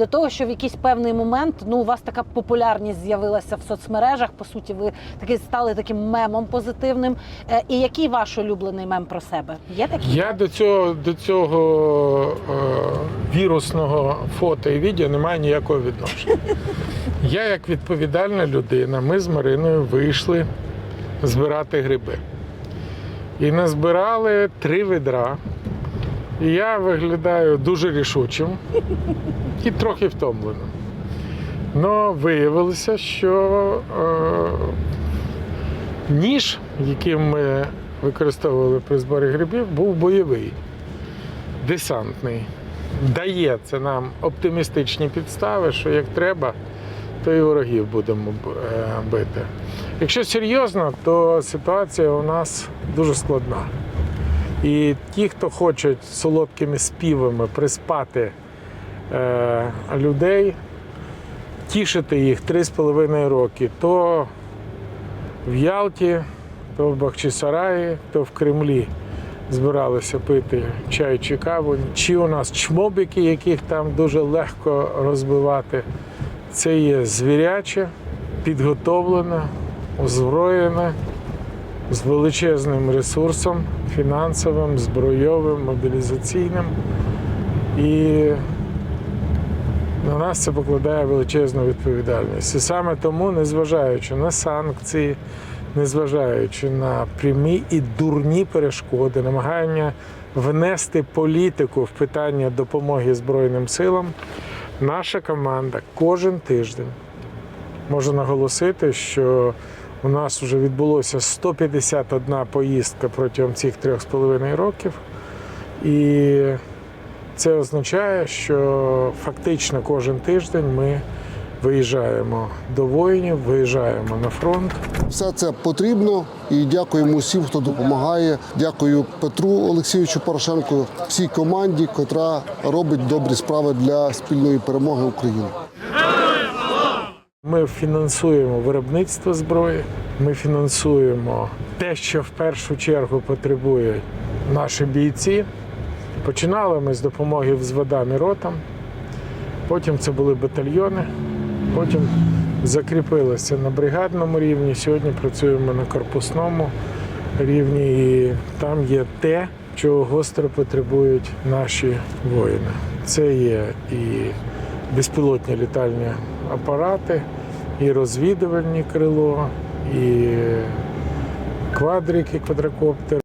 До того, що в якийсь певний момент ну у вас така популярність з'явилася в соцмережах. По суті, ви таки стали таким мемом позитивним. Е, І який ваш улюблений мем про себе? Є такий? Я до цього, до цього е, вірусного фото і відео не маю ніякого відношення. Я, як відповідальна людина, ми з Мариною вийшли збирати гриби. І назбирали три ведра. Я виглядаю дуже рішучим і трохи втомленим. Но виявилося, що е, ніж, яким ми використовували при зборі грибів, був бойовий, десантний. Дає це нам оптимістичні підстави, що як треба, то і ворогів будемо е, бити. Якщо серйозно, то ситуація у нас дуже складна. І ті, хто хочуть солодкими співами приспати е, людей, тішити їх 3,5 роки, то в Ялті, то в Бахчисараї, то в Кремлі збиралися пити чай чи каву. Чи у нас чмобіки, яких там дуже легко розбивати. Це є звіряче, підготовлене, озброєне, з величезним ресурсом фінансовим, збройовим, мобілізаційним. І на нас це покладає величезну відповідальність. І саме тому, незважаючи на санкції, незважаючи на прямі і дурні перешкоди, намагання внести політику в питання допомоги Збройним силам, наша команда кожен тиждень може наголосити, що у нас вже відбулося 151 поїздка протягом цих трьох з половиною років. І це означає, що фактично кожен тиждень ми виїжджаємо до воїнів, виїжджаємо на фронт. Все це потрібно і дякуємо усім, хто допомагає. Дякую Петру Олексійовичу Порошенку, всій команді, котра робить добрі справи для спільної перемоги України. Ми фінансуємо виробництво зброї, ми фінансуємо те, що в першу чергу потребують наші бійці. Починали ми з допомоги взводам і ротам, потім це були батальйони, потім закріпилося на бригадному рівні. Сьогодні працюємо на корпусному рівні, і там є те, чого гостро потребують наші воїни. Це є і безпілотні літальні апарати, і розвідувальні крило, і квадрики, квадрокоптери.